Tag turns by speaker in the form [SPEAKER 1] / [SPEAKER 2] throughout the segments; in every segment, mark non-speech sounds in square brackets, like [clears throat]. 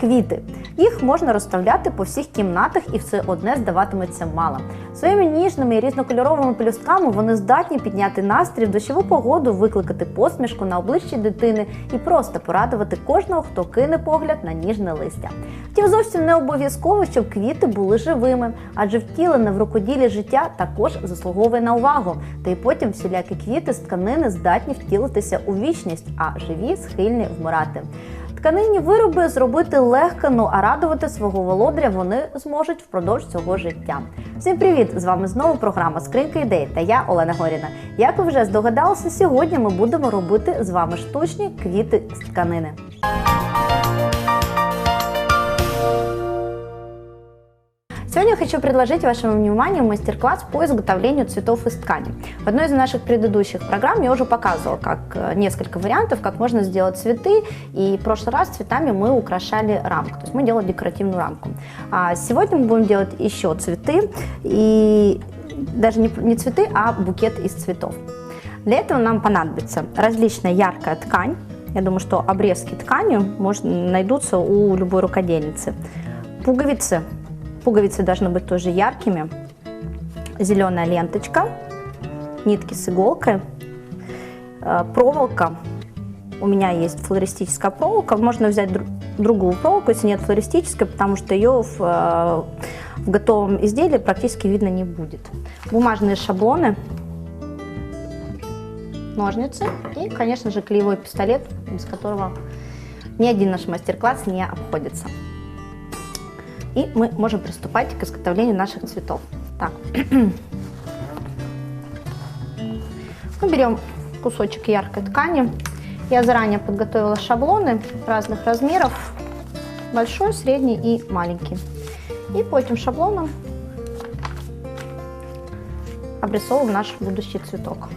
[SPEAKER 1] Квіти. Їх можна розставляти по всіх кімнатах і все одне здаватиметься мало. Своїми ніжними і різнокольоровими пелюстками вони здатні підняти настрій в дощову погоду, викликати посмішку на обличчі дитини і просто порадувати кожного, хто кине погляд на ніжне листя. Втім, зовсім не обов'язково, щоб квіти були живими, адже втілене в рукоділі життя також заслуговує на увагу. Та й потім всілякі квіти з тканини здатні втілитися у вічність, а живі схильні вмирати. Тканинні вироби зробити легко, ну а радувати свого володаря вони зможуть впродовж цього життя. Всім привіт! З вами знову програма Скринька ідей та я Олена Горіна. Як ви вже здогадалися, сьогодні ми будемо робити з вами штучні квіти з тканини. Сегодня хочу предложить вашему вниманию мастер-класс по изготовлению цветов из ткани. В одной из наших предыдущих программ я уже показывала, как э, несколько вариантов, как можно сделать цветы. И в прошлый раз цветами мы украшали рамку, то есть мы делали декоративную рамку. А сегодня мы будем делать еще цветы, и даже не, не цветы, а букет из цветов. Для этого нам понадобится различная яркая ткань. Я думаю, что обрезки тканью можно, найдутся у любой рукодельницы. Пуговицы Пуговицы должны быть тоже яркими. Зеленая ленточка, нитки с иголкой, э, проволока. У меня есть флористическая проволока. Можно взять дру- другую проволоку, если нет флористической, потому что ее в, э, в готовом изделии практически видно не будет. Бумажные шаблоны, ножницы и, конечно же, клеевой пистолет, без которого ни один наш мастер-класс не обходится. И мы можем приступать к изготовлению наших цветов. Так. [clears throat] Мы берем кусочек яркой ткани. Я заранее подготовила шаблоны разных размеров. Большой, средний и маленький. И по этим шаблонам обрисовываем наш будущий цветок.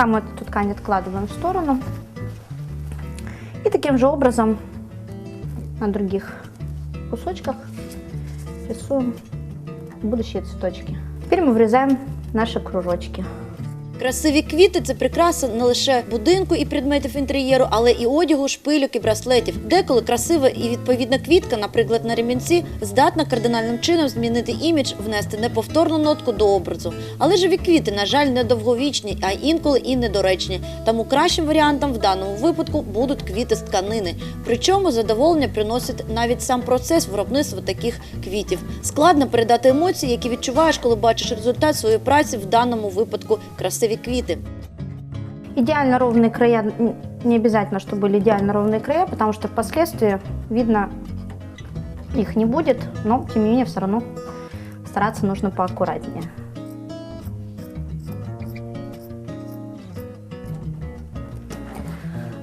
[SPEAKER 1] Пока мы эту ткань откладываем в сторону. И таким же образом на других кусочках рисуем будущие цветочки. Теперь мы вырезаем наши кружочки.
[SPEAKER 2] Красиві квіти це прикраса не лише будинку і предметів інтер'єру, але і одягу, шпильок і браслетів. Деколи красива і відповідна квітка, наприклад, на ремінці, здатна кардинальним чином змінити імідж, внести неповторну нотку до образу. Але живі квіти, на жаль, не довговічні, а інколи і недоречні. Тому кращим варіантом в даному випадку будуть квіти з тканини. Причому задоволення приносить навіть сам процес виробництва таких квітів. Складно передати емоції, які відчуваєш, коли бачиш результат своєї праці в даному випадку красиві квіти.
[SPEAKER 1] Идеально ровные края, не обязательно, чтобы были идеально ровные края, потому что впоследствии видно их не будет, но тем не менее все равно стараться нужно поаккуратнее.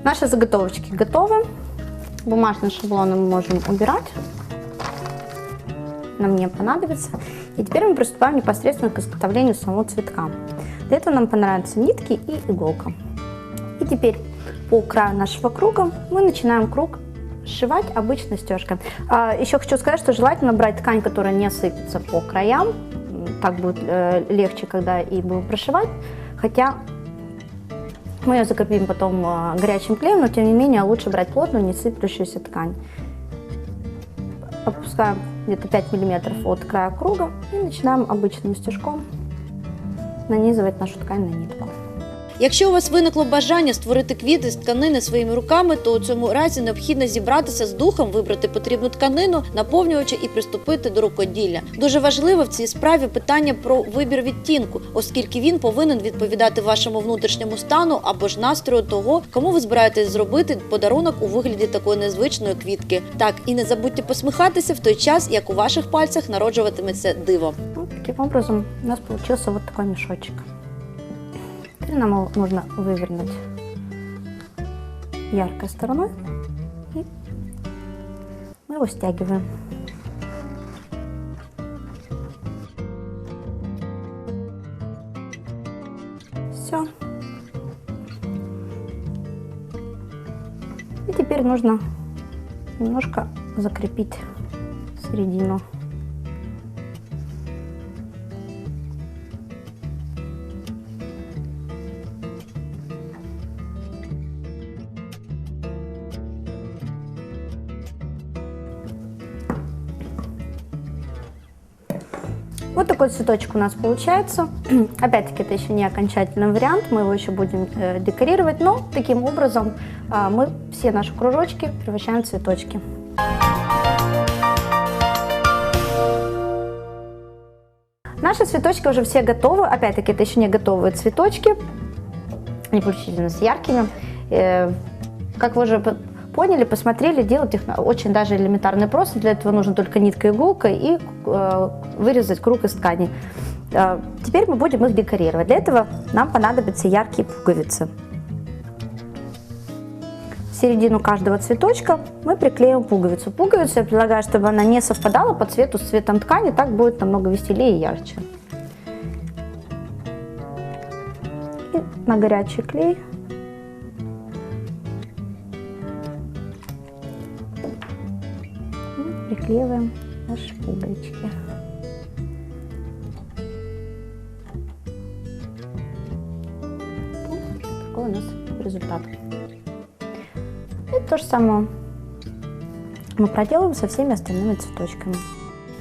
[SPEAKER 1] Наши заготовочки готовы. Бумажные шаблоны мы можем убирать. Нам не понадобится. И теперь мы приступаем непосредственно к изготовлению самого цветка. Для этого нам понадобятся нитки и иголка. И теперь по краю нашего круга мы начинаем круг сшивать обычной стежкой. А, еще хочу сказать, что желательно брать ткань, которая не сыпется по краям. Так будет э, легче, когда и будем прошивать. Хотя мы ее закрепим потом э, горячим клеем, но тем не менее лучше брать плотную, не сыплющуюся ткань. Опускаем где-то 5 миллиметров от края круга и начинаем обычным стежком нанизывать нашу ткань на нитку.
[SPEAKER 2] Якщо у вас виникло бажання створити квіти з тканини своїми руками, то у цьому разі необхідно зібратися з духом, вибрати потрібну тканину, наповнювача і приступити до рукоділля. Дуже важливо в цій справі питання про вибір відтінку, оскільки він повинен відповідати вашому внутрішньому стану або ж настрою того, кому ви збираєтесь зробити подарунок у вигляді такої незвичної квітки. Так і не забудьте посміхатися в той час, як у ваших пальцях народжуватиметься диво.
[SPEAKER 1] Ну, таким образом у нас получился вот такой мешочек. Теперь нам нужно вывернуть яркой стороной. И мы его стягиваем. Все. И теперь нужно немножко закрепить середину. Такой цветочек у нас получается. [clears throat] Опять-таки, это еще не окончательный вариант, мы его еще будем э, декорировать, но таким образом а, мы все наши кружочки превращаем в цветочки. Наши цветочки уже все готовы. Опять-таки, это еще не готовые цветочки. Они получились у нас яркими. Э, Как вы уже поняли, посмотрели, делать их очень даже элементарно просто. Для этого нужно только нитка иголка и э, вырезать круг из ткани. Э, Теперь мы будем их декорировать. Для этого нам понадобятся яркие пуговицы. В середину каждого цветочка мы приклеим пуговицу. Пуговицу я предлагаю, чтобы она не совпадала по цвету с цветом ткани, так будет намного веселее и ярче. И на горячий клей приклеиваем наши пуговички. Такой у нас результат. И то же самое мы проделаем со всеми остальными цветочками.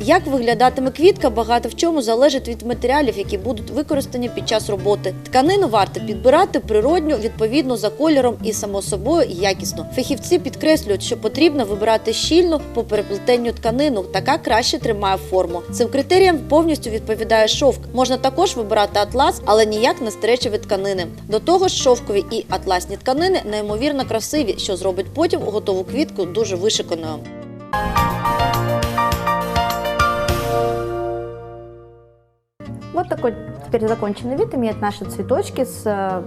[SPEAKER 2] Як виглядатиме квітка, багато в чому залежить від матеріалів, які будуть використані під час роботи. Тканину варто підбирати природньо, відповідно за кольором і само собою якісно. Фахівці підкреслюють, що потрібно вибирати щільну по переплетенню тканину, така краще тримає форму. Цим критеріям повністю відповідає шовк. Можна також вибирати атлас, але ніяк не стеречеві тканини. До того ж, шовкові і атласні тканини неймовірно красиві, що зробить потім готову квітку дуже вишиканою.
[SPEAKER 1] Вот такой теперь законченный вид имеют наши цветочки с э,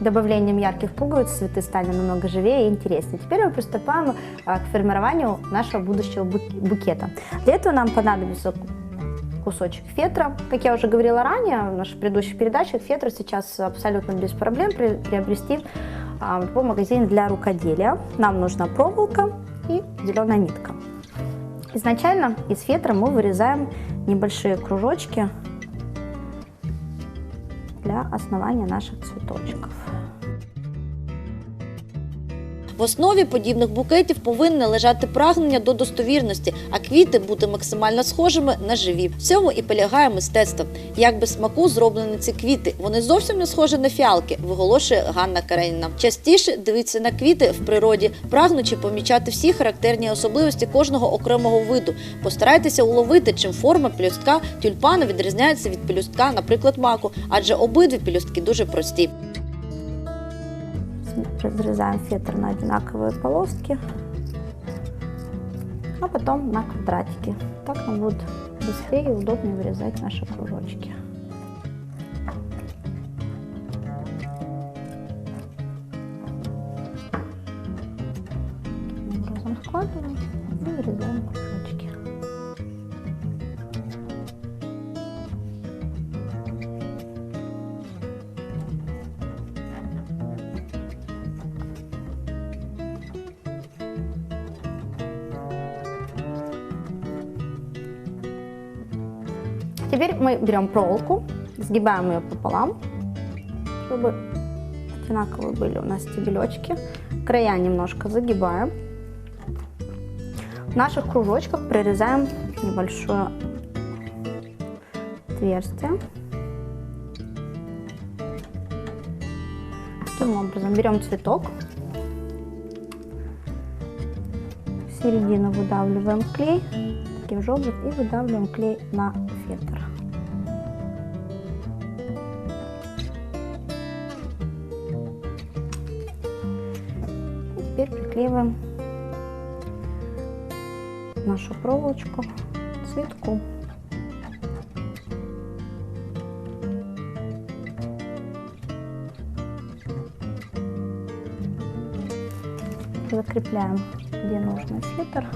[SPEAKER 1] добавлением ярких пуговиц. Цветы стали намного живее и интереснее. Теперь мы приступаем э, к формированию нашего будущего бук- букета. Для этого нам понадобится кусочек фетра. Как я уже говорила ранее в наших предыдущих передачах, фетр сейчас абсолютно без проблем при- приобрести а, в магазине для рукоделия. Нам нужна проволока и зеленая нитка. Изначально из фетра мы вырезаем небольшие кружочки для основания наших цветочков.
[SPEAKER 2] В основі подібних букетів повинне лежати прагнення до достовірності, а квіти бути максимально схожими на живі. В цьому і полягає мистецтво. Як без смаку зроблені ці квіти. Вони зовсім не схожі на фіалки, виголошує Ганна Кареніна. Частіше дивіться на квіти в природі, прагнучи помічати всі характерні особливості кожного окремого виду. Постарайтеся уловити, чим форма пелюстка тюльпана відрізняється від пелюстка, наприклад, маку, адже обидві пелюстки дуже прості.
[SPEAKER 1] Разрезаем фетр на одинаковые полоски, а потом на квадратики. Так нам будет быстрее и удобнее вырезать наши кружочки. Таким образом складываем и вырезаем кружочки. Мы берем проволоку, сгибаем ее пополам, чтобы одинаковые были у нас стебелечки. Края немножко загибаем. В наших кружочках прорезаем небольшое отверстие. Таким образом берем цветок, в середину выдавливаем клей, таким же образом, и выдавливаем клей на нашу проволочку цветку. Закрепляем, где нужно фетр.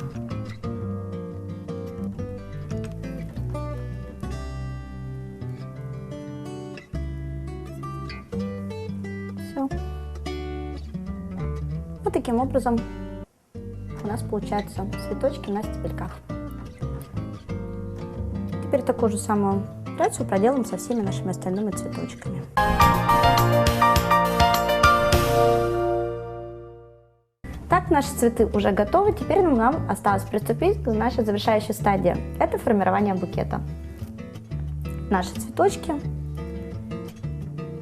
[SPEAKER 1] Все. Вот таким образом у нас получаются цветочки на стебельках. Теперь такую же самую операцию проделаем со всеми нашими остальными цветочками. Так, наши цветы уже готовы. Теперь нам осталось приступить к нашей завершающей стадии. Это формирование букета. Наши цветочки,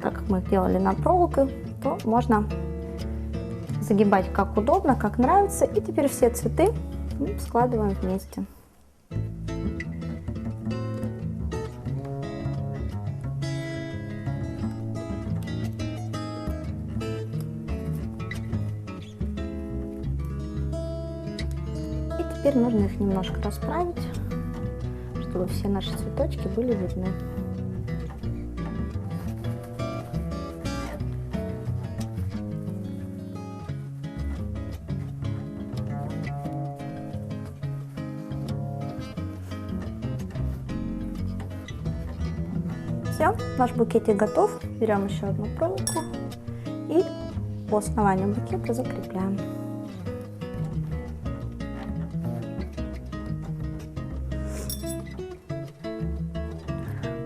[SPEAKER 1] так как мы их делали на проволоке, то можно загибать как удобно, как нравится. И теперь все цветы складываем вместе. И теперь нужно их немножко расправить, чтобы все наши цветочки были видны. Все, наш букетик готов. Берем еще одну проволоку и по основанию букета закрепляем.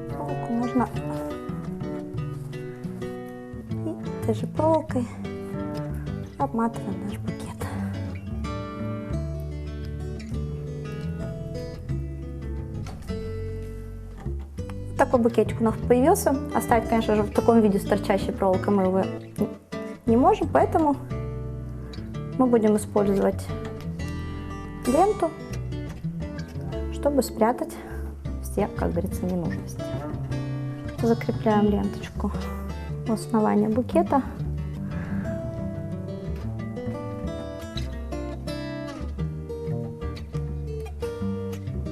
[SPEAKER 1] Проволоку можно и этой же проволокой обматываем наш букет. Такой букетик у нас появился. Оставить, конечно же, в таком виде с торчащей проволокой мы его не можем, поэтому мы будем использовать ленту, чтобы спрятать все, как говорится, ненужности. Закрепляем ленточку у основания букета.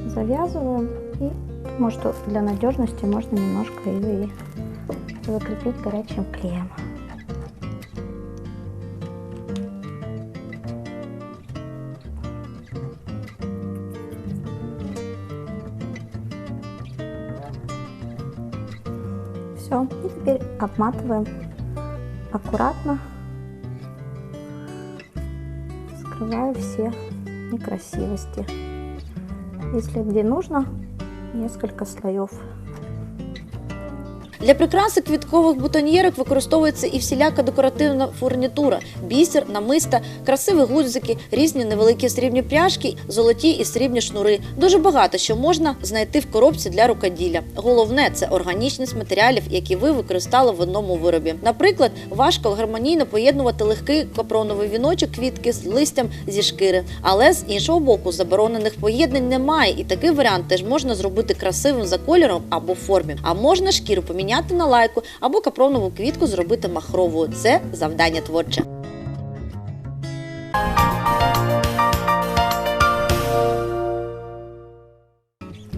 [SPEAKER 1] Завязываем и Что для надежности можно немножко и закрепить горячим клеем. Все, и теперь обматываем аккуратно, скрывая все некрасивости. Если где нужно, несколько слоев.
[SPEAKER 2] Для прикраси квіткових бутоньєрок використовується і всіляка декоративна фурнітура, бісер, намиста, красиві гудзики, різні невеликі срібні пряжки, золоті і срібні шнури. Дуже багато що можна знайти в коробці для рукоділля. Головне це органічність матеріалів, які ви використали в одному виробі. Наприклад, важко гармонійно поєднувати легкий капроновий віночок квітки з листям зі шкіри. Але з іншого боку, заборонених поєднань немає, і такий варіант теж можна зробити красивим за кольором або формі. А можна шкіру поміняти на лайку або капронову квітку зробити махровою. Це завдання творче.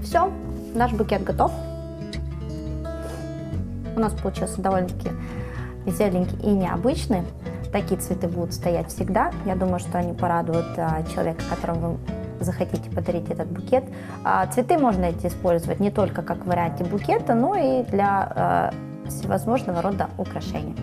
[SPEAKER 1] Все, наш букет готов. У нас получился довольно-таки веселенький и необычный. Такие цветы будут стоять всегда. Я думаю, что они порадуют а, человека, которому вы захотите подарить этот букет. А, цветы можно эти использовать не только как в варианте букета, но и для а, всевозможного рода украшений.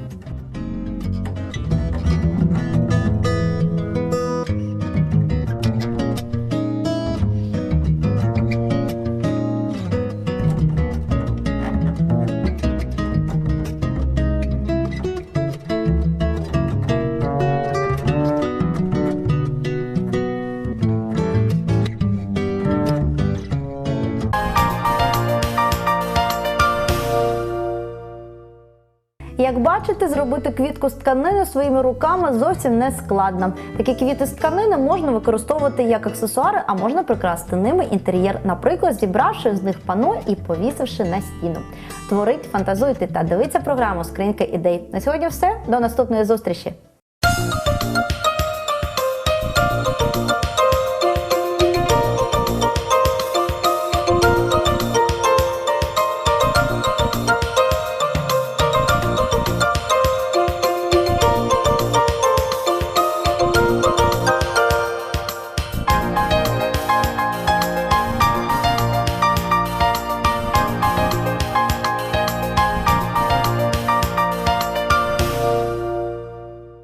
[SPEAKER 1] Бачите, зробити квітку з тканини своїми руками зовсім не складно. Такі квіти з тканини можна використовувати як аксесуари, а можна прикрасити ними інтер'єр, наприклад, зібравши з них пано і повісивши на стіну. Творіть, фантазуйте та дивіться програму Скринька ідей. На сьогодні все. До наступної зустрічі.